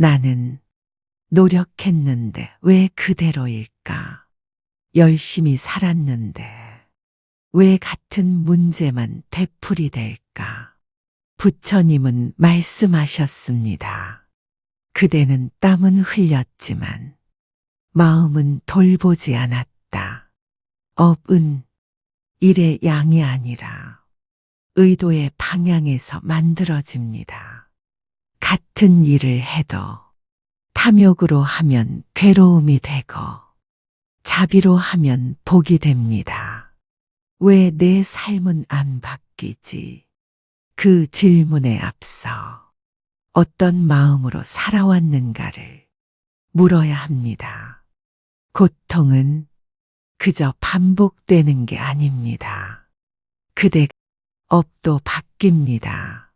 나는 노력했는데 왜 그대로일까? 열심히 살았는데 왜 같은 문제만 되풀이 될까? 부처님은 말씀하셨습니다. 그대는 땀은 흘렸지만 마음은 돌보지 않았다. 업은 일의 양이 아니라 의도의 방향에서 만들어집니다. 같은 일을 해도 탐욕으로 하면 괴로움이 되고 자비로 하면 복이 됩니다. 왜 내 삶은 안 바뀌지? 그 질문에 앞서 어떤 마음으로 살아왔는가를 물어야 합니다. 고통은 그저 반복되는 게 아닙니다. 그대 업도 바뀝니다.